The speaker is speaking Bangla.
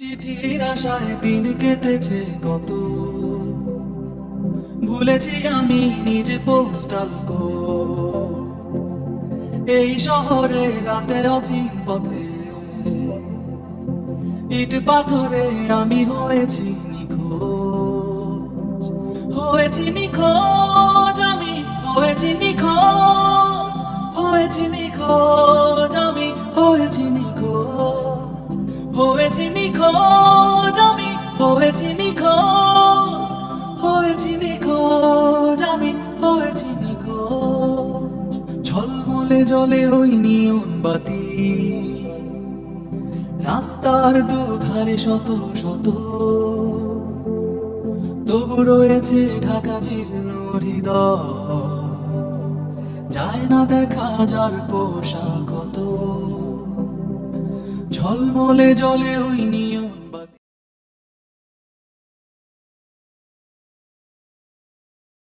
চিঠির আশায় দিন কেটেছে কত। ভুলেছি আমি নিজে পোস্টাল কো এই শহরে রাতে অচিন পথে। ইট পাথরে আমি হয়েছি নিখোঁজ। হয়েছি নিখোঁজ আমি, হয়েছি নিখোঁজ। হয়েছি নিখোঁজ আমি, হয়েছি নিখোঁজ। হয়েছি নিখোঁজ, আমি হয়েছি নিখোঁজ হয়েছি নিখোঁজ, আমি হয়েছি নিখোঁজ। ঝলমলে জলে ওই নিয়ন বাতি রাস্তার দুধারে শত শত। তবু রয়েছে ঢাকা জীর্ণ হৃদয়, যায় না দেখা যার পোশাক কত। ঝলমলে জলে ওই বাতি